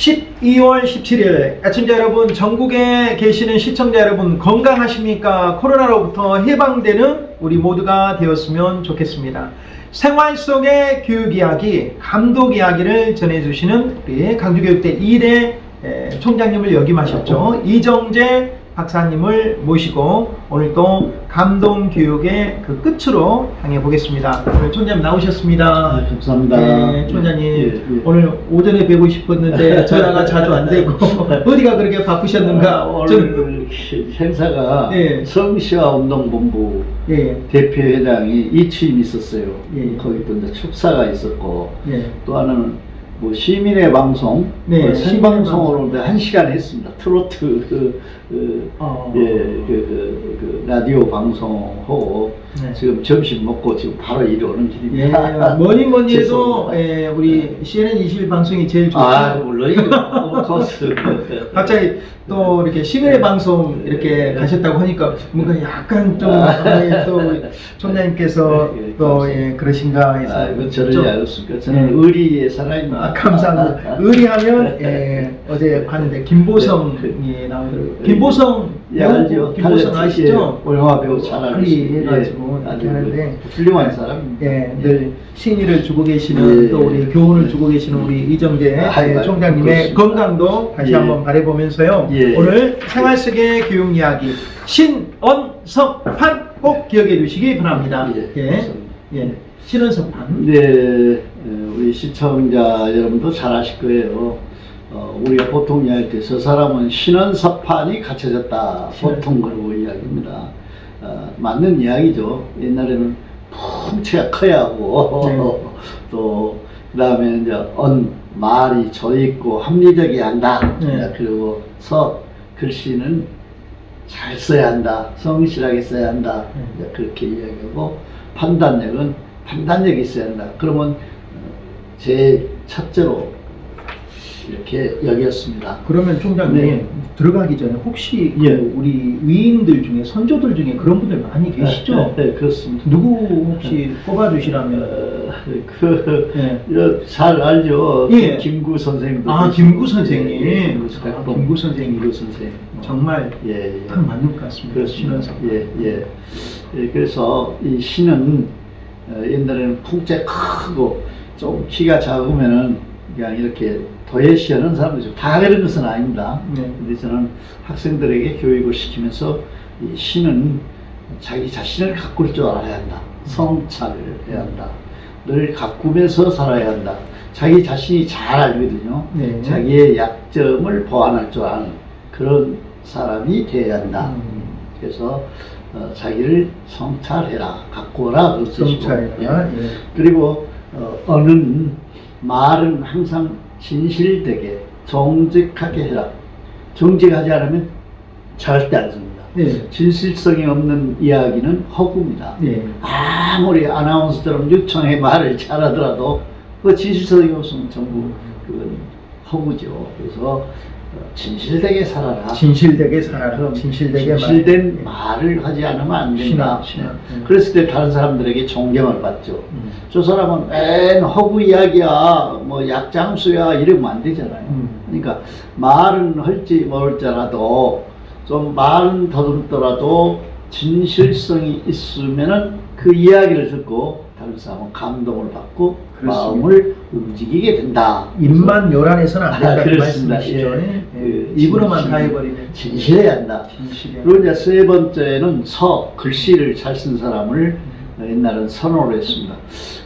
12월 17일 애청자 여러분 전국에 계시는 시청자 여러분 건강하십니까? 코로나로부터 해방되는 우리 모두가 되었으면 좋겠습니다. 생활 속의 교육 이야기, 감독 이야기를 전해주시는 우리 강주교육대 1대 총장님을 역임하셨죠. 이정재 박사님을 모시고 오늘 또 감동 교육의 그 끝으로 향해 보겠습니다. 오늘 총장님 나오셨습니다. 아, 감사합니다. 네, 총장님 예, 예. 오늘 오전에 뵈고 싶었는데 전화가 자주 안 되고 어디가 그렇게 바쁘셨는가? 아, 저는 오늘 행사가 예. 성시화 운동본부 예, 대표회장이 이취임 있었어요. 예. 거기 또 축사가 있었고 예, 또 하나는 뭐 시민의 방송 네, 어, 시민의 생방송으로 한 시간 했습니다. 트로트 그, 그, 어. 예, 그, 그, 그 라디오 방송하고 네. 지금 점심 먹고 지금 바로 이리 오는 예, 길입니다. 뭐니 뭐니 해도. 예, 우리 CNN 21 방송이 제일 좋죠. 아 물론이죠. 코스. 갑자기 또 이렇게 시민의 네. 방송 이렇게 가셨다고 하니까 뭔가 약간 좀 예, 또 총장님께서 네, 예, 또. 예, 그러신가 해서 아, 이거 저를 좀- 알았습니까? 저는 네. 의리의 사람입니다. 아, 감사합니다. 의리하면 예, 어제 봤는데 김보성이 나오더라고요. 김보성 예, 알죠. 탤런트, 아시죠? 예, 영화 배우 잘 알고 의리 있습니다. 해가지고 예, 이렇게 하는데 훌륭한 사람입니다. 예, 늘 신의를 주고 계시는 예. 또 우리 교훈을 주고 계시는 우리 이정재 아이고, 예, 총장님의 그렇습니다. 건강도 다시 예. 한번 바라보면서요. 예. 오늘 생활 속의 교육 이야기 신언석판 꼭 기억해 주시기 바랍니다. 예, 예. 예, 신언석판. 네, 어, 우리 시청자 여러분도 잘 아실 거예요. 어, 우리가 보통 이야기할 때 저 사람은 신원 사판이 갖춰졌다. 보통 그러고 이야기입니다. 어, 맞는 이야기죠. 옛날에는 풍채가 커야 하고 네. 또 그다음에 이제 언 말이 져 있고 합리적이야 한다. 네. 그리고 서 글씨는 잘 써야 한다. 성실하게 써야 한다. 네. 그렇게 이야기하고 판단력은 판단력이 있어야 한다. 그러면 어, 제 첫째로 이렇게 여겼습니다. 그러면 총장님 네. 들어가기 전에 혹시 예. 그 우리 위인들 중에 선조들 중에 그런 분들 많이 계시죠? 네, 네, 그렇습니다. 누구 혹시 꼽아주시라면? 어, 그, 예. 이거 잘 알죠. 예. 김구 선생님도. 아. 김구 선생님. 예, 김구, 아, 백범 김구 선생님. 김구 선생님. 정말 예, 예. 딱 맞는 것 같습니다. 그렇습니다. 예, 예. 예, 그래서 이 신은 어, 옛날에는 풍채 크고 좀 키가 작으면은 그냥 이렇게 도예시하는 사람들이죠. 다 그런 것은 아닙니다. 네. 근데 저는 학생들에게 교육을 시키면서 이 신은 자기 자신을 가꿀 줄 알아야 한다. 성찰을 해야 한다. 늘 가꾸면서 살아야 한다. 자기 자신이 잘 알거든요. 네. 자기의 약점을 보완할 줄 아는 그런 사람이 되어야 한다. 음. 그래서 어, 자기를 성찰해라, 그런 뜻이고. 성찰해라, 예. 예. 그리고 어, 어는 말은 항상 진실되게 정직하게 해라. 정직하지 않으면 절대 안 씁니다. 네. 진실성이 없는 이야기는 허구입니다. 네. 아무리 아나운서처럼 유청의 말을 잘하더라도 그 진실성이 없으면 전부 그건 허구죠. 그래서 어, 진실되게 살아라. 진실되게 살아라. 그럼 진실되게 진실된 말. 말을 하지 않으면 안 된다. 신앙, 신앙. 음. 그랬을 때 다른 사람들에게 존경을 받죠. 음. 저 사람은 맨 허구 이야기야, 뭐 약장수야 이러면 안 되잖아요. 음. 그러니까 말은 할지 모를지라도 좀 말은 더듬더라도 진실성이 있으면은 그 이야기를 듣고 다른 사람은 감동을 받고 그렇습니다. 마음을 움직이게 된다. 입만 요란해서는 안 된다는 아, 그렇습니다. 말씀이시죠. 예. 예. 그 입으로만 다 해버리는. 진실해야 한다. 진실해. 그리고 이제 세 번째는 서, 글씨를 잘 쓴 사람을 옛날은 선호를 했습니다.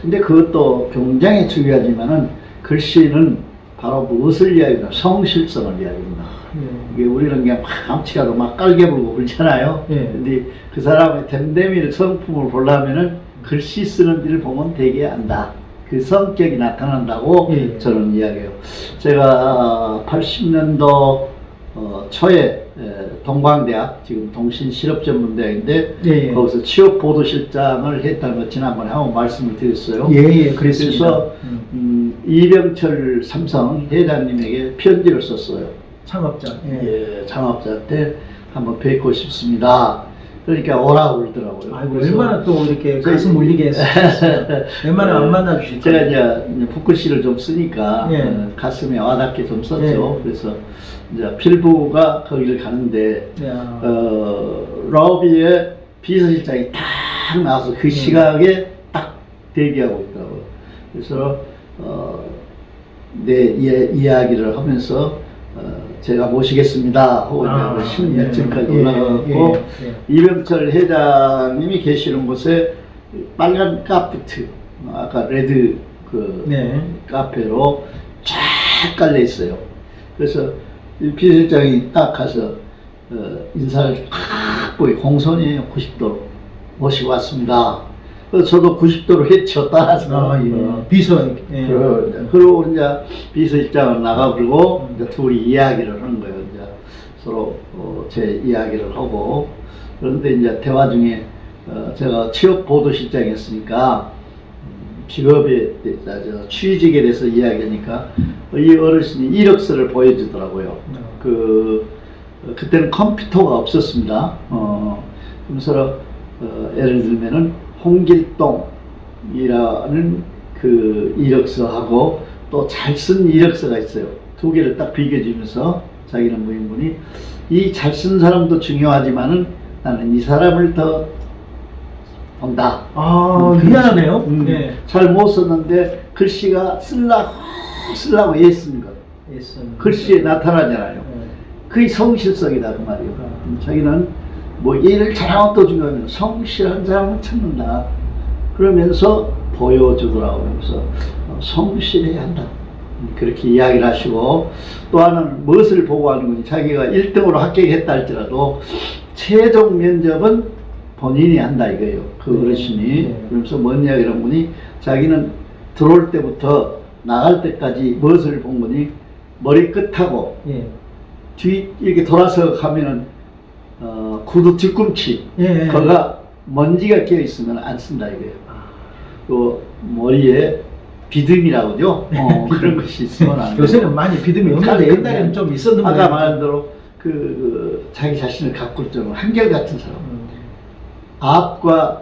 근데 그것도 굉장히 중요하지만은 글씨는 바로 무엇을 이야기하냐? 성실성을 이야기합니다. 예. 이게 우리는 그냥 막 암치가도 막 깔게 불고 그러잖아요. 예. 근데 그 사람의 댐댐이를 성품을 보려면은 글씨 쓰는 일을 보면 되게 안다. 그 성격이 나타난다고 예. 저는 이야기해요. 제가 80년도 어, 초에 에, 동광대학 지금 동신실업전문대학인데 예, 예. 거기서 취업 보도실장을 했다는 거 지난번에 한번 말씀을 드렸어요. 예, 예, 그랬습니다. 그래서 음, 음, 이병철 삼성 회장님에게 편지를 썼어요. 창업자. 예. 예, 창업자한테 한번 뵙고 싶습니다. 그러니까 오라고 그러더라고요. 아이고 그래서 얼마나 또 이렇게 가슴 울리게 했어요. 웬만하면 안 만나 주실 제가 거예요. 이제 북글씨를 좀 쓰니까 예. 어, 가슴에 와닿게 좀 썼죠. 예. 그래서 이제 필부가 거기를 가는데 야. 어, 러비의 비서실장이 딱 나와서 음. 그 시각에 딱 대기하고 있더라고요. 그래서 어, 내 이, 이야기를 하면서 어, 제가 모시겠습니다 하고 아, 이제 10몇 층까지 예, 올라가고 예, 예. 이병철 회장님이 계시는 곳에 빨간 카페트 아까 레드 그 네. 카페로 쫙 깔려 있어요. 그래서 이 비서실장이 딱 가서 어, 인사를 탁 보이 공손히 90도로 모시고 왔습니다. 그래서 저도 90도로 했죠 따라서. 아, 예. 어. 비서. 예. 이제- 그리고 이제 비서실장은 나가버리고 음. 이제 둘이 이야기를 하는 거예요. 이제 서로 어, 제 이야기를 하고 그런데 이제 대화 중에 어, 제가 취업 보도실장이었으니까 음, 직업에 대해서 취직에 대해서 이야기하니까 이 어르신이 이력서를 보여주더라고요. 그 어, 그때는 컴퓨터가 없었습니다. 어, 그래서 어, 예를 들면은 홍길동이라는 그 이력서하고 또 잘 쓴 이력서가 있어요. 두 개를 딱 비교해 주면서 자기는 무인분이 이 잘 쓴 사람도 중요하지만은 나는 이 사람을 더 본다. 아, 음, 미안하네요. 음, 예. 잘못 썼는데 글씨가 쓸라고 쓸라고 애쓴 것. 예스. 글씨에 나타나잖아요. 예. 그게 성실성이다 그 말이에요. 아. 음, 자기는 뭐 일을 잘하는 것도 중요하면 성실한 사람을 찾는다. 그러면서 보여주더라고요. 그래서 어, 성실해야 한다. 음, 그렇게 이야기를 하시고 또 하나는 무엇을 보고 하는 거니 자기가 1등으로 합격했다 할지라도 최종 면접은 본인이 한다 이거예요. 그 네. 어르신이. 네. 그러면서 뭔 이야기를 한 거니 자기는 들어올 때부터 나갈 때까지 무엇을 본 거니 머리 끝하고 예. 뒤 이렇게 돌아서 가면은 어, 구두 뒤꿈치 예. 예. 거가 먼지가 끼어 있으면 안 쓴다 이거예요. 또 머리에 비듬이라고 하죠. 어, 그런 것이 있으면 안 돼요. 요새는 많이 비듬이 없는데 옛날에는 좀 있었는데. 아까 말한 대로 그, 그 자기 자신을 갖고 있던 한결 같은 사람. 음. 앞과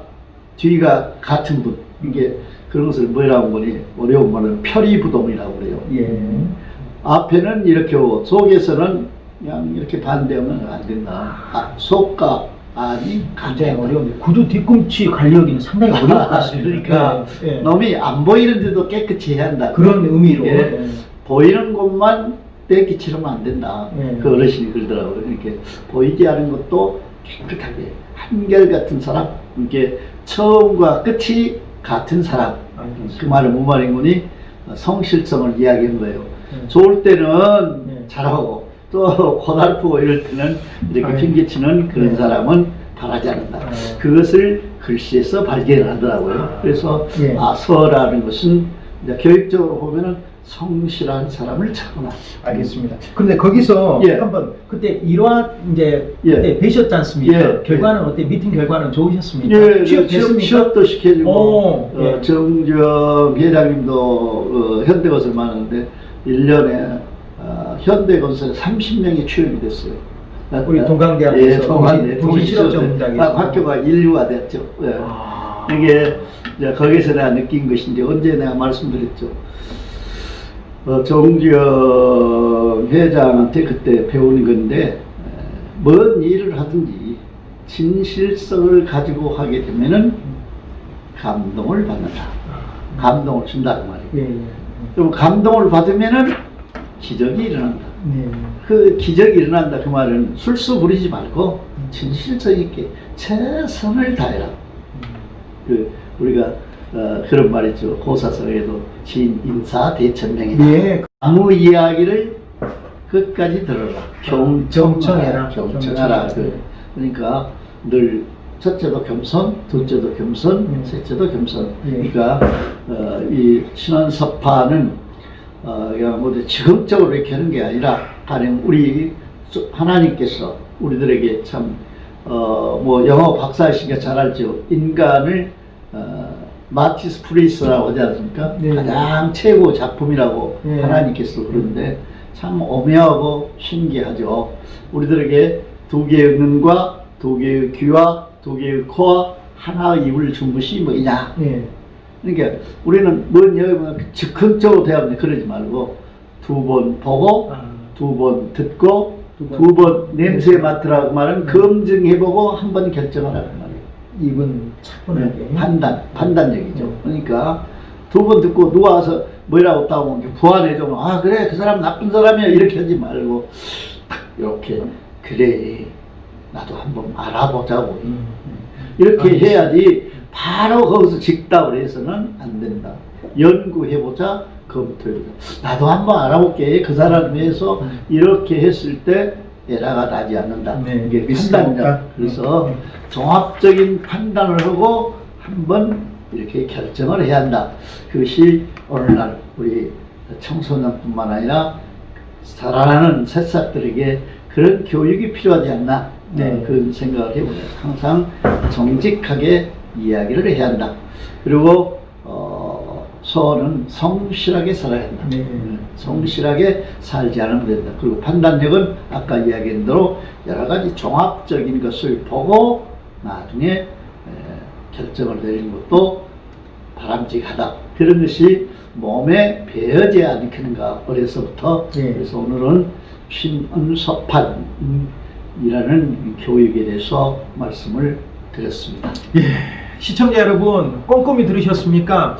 뒤가 같은 분. 이게 그런 것을 뭐라고 보니 어려운 말은 표리부동이라고 그래요. 예. 앞에는 이렇게 오고 속에서는 그냥 이렇게 반대하면 안 된다. 아, 속과 안이 굉장히. 어려운데 구두 뒤꿈치 관리하기는 상당히 어려울 것 같습니다. 그러니까 예, 예. 놈이 안 보이는데도 깨끗이 해야 한다. 그런 의미로. 예. 예. 보이는 곳만 떼기 치르면 안 된다. 예. 그 어르신이 그러더라고요. 이렇게 보이지 않은 것도 깨끗하게 한결 같은 사람, 이게 처음과 끝이 같은 사람. 알겠습니다. 그 말은 뭔 말인 거니? 성실성을 이야기한 거예요. 예. 좋을 때는 네. 잘하고 또 고달프고 이럴 때는 이렇게. 핑계치는 그런 네. 사람은 바라지 않는다. 아. 그것을 글씨에서 발견을 하더라고요. 아. 그래서 예. 아, 서라는 것은 교육적으로 보면은 성실한 사람을 찾거나 알겠습니다. 근데 거기서 예. 한번 그때 1화 이제 예. 그때 뵈셨지 않습니까? 예. 결과는 어때? 미팅 결과는 좋으셨습니까? 예, 취업 취업, 됐습니까? 취업도 시켜주고 오, 어, 예. 정주영 회장님도 어, 현대건설 많은데 1년에 어, 현대건설에 30명이 취업이 됐어요. 우리 동강대학에서 예, 동강대 동시 실업 전문대학에서. 딱 학교가 인류가 됐죠. 예. 아. 이게 거기서 내가 느낀 것인데 언제 내가 말씀드렸죠. 어, 정주영 회장한테 그때 배우는 건데 에, 뭔 일을 하든지 진실성을 가지고 하게 되면은 감동을 받는다. 감동을 준다 그 말이에요. 예, 예. 그럼 감동을 받으면은 기적이 일어난다. 네. 그 기적이 일어난다 그 말은 술수 부리지 말고 진실성 있게 최선을 다해라. 그 우리가 어, 그런 말 있죠. 고사성에도 진 인사 대천명이다. 예. 아무 이야기를 끝까지 들어라. 경청해라. 경청하라. 경청. 그, 그러니까 늘 첫째도 겸손, 둘째도 겸손, 음. 셋째도 겸손. 예. 그러니까 어, 이 신원섭파는 어, 뭐 지금적으로 이렇게 하는 게 아니라 가령 우리 하나님께서 우리들에게 참, 어, 뭐, 영어 박사이시니까 잘 알죠. 인간을, 어, 마티스 프리스라고 하지 않습니까? 네. 가장 최고 작품이라고 네. 하나님께서 그러는데 참 오묘하고 신기하죠. 우리들에게 두 개의 눈과 두 개의 귀와 두 개의 코와 하나의 입을 준 것이 뭐냐? 예. 그러니까 우리는 뭔 여기 보면 즉흥적으로 대하면 그러지 말고 두 번 보고 아, 두번 듣고 두 번. 냄새 맡으라고 말은 검증해보고 한 번 결정하라는 말이에요. 입은 차분하게. 네, 판단, 판단력이죠. 음. 그러니까 두 번 듣고 누가 와서 뭐라고 따고 부안해줘. 아 그래 그 사람 나쁜 사람이야 이렇게 하지 말고 이렇게 그래 나도 한번 알아보자고 음. 이렇게 알겠습니다. 해야지 바로 거기서 직답을 해서는 안 된다. 연구해보자, 검토해보자. 나도 한번 알아볼게. 그 사람 위해서 음. 이렇게 했을 때 에라가 나지 않는다. 네, 이게. 판단력. 그래서 네. 종합적인 판단을 하고 한번 이렇게 결정을 해야 한다. 그것이 오늘날 우리 청소년뿐만 아니라 자라나는 새싹들에게 그런 교육이 필요하지 않나 네. 어, 그런 생각을 해보네요. 항상 정직하게 이야기를 해야 한다. 그리고 어, 소원은 성실하게 살아야 한다. 네. 음, 성실하게 살지 않으면 된다. 그리고 판단력은 아까 이야기한 대로 여러 가지 종합적인 것을 보고 나중에 에, 결정을 내리는 것도 바람직하다. 그런 것이 몸에 배어지 않겠는가 어려서부터 예. 그래서 오늘은 신은서판이라는 교육에 대해서 말씀을 드렸습니다. 예, 시청자 여러분 꼼꼼히 들으셨습니까?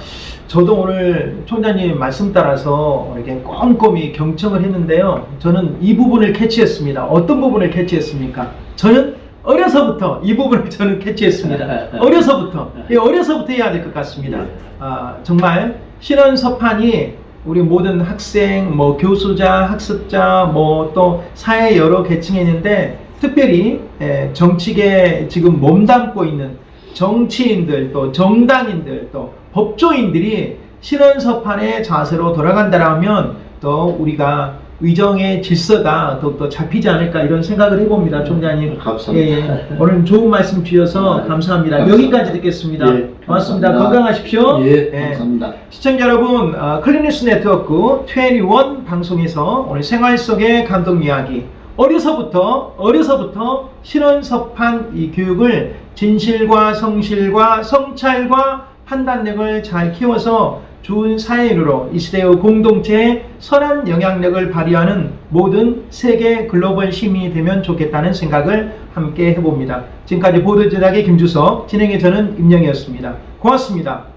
저도 오늘 총장님 말씀 따라서 이렇게 꼼꼼히 경청을 했는데요. 저는 이 부분을 캐치했습니다. 어떤 부분을 캐치했습니까? 저는 어려서부터 이 부분을 저는 캐치했습니다. 어려서부터 예, 어려서부터 해야 될 것 같습니다. 예. 아, 정말 신원 서판이 우리 모든 학생, 뭐 교수자, 학습자, 뭐 또 사회 여러 계층에 있는데 특별히 에, 정치계 지금 몸담고 있는 정치인들 또 정당인들 또 법조인들이 신원 서판의 자세로 돌아간다라면 또 우리가 의정의 질서가 더욱더 잡히지 않을까 이런 생각을 해봅니다, 총장님. 감사합니다. 예, 예. 오늘 좋은 말씀 주셔서 네, 감사합니다. 감사합니다. 여기까지 듣겠습니다. 예, 고맙습니다. 감사합니다. 건강하십시오. 예, 예. 감사합니다. 시청자 여러분, 어, 클리니스 네트워크 21 방송에서 오늘 생활 속의 감동 이야기 어려서부터 어려서부터 실언섭한 이 교육을 진실과 성실과 성찰과 판단력을 잘 키워서 좋은 사회인으로 이 시대의 공동체에 선한 영향력을 발휘하는 모든 세계 글로벌 시민이 되면 좋겠다는 생각을 함께 해봅니다. 지금까지 보도 제작의 김주석, 진행의 저는 임영이었습니다. 고맙습니다.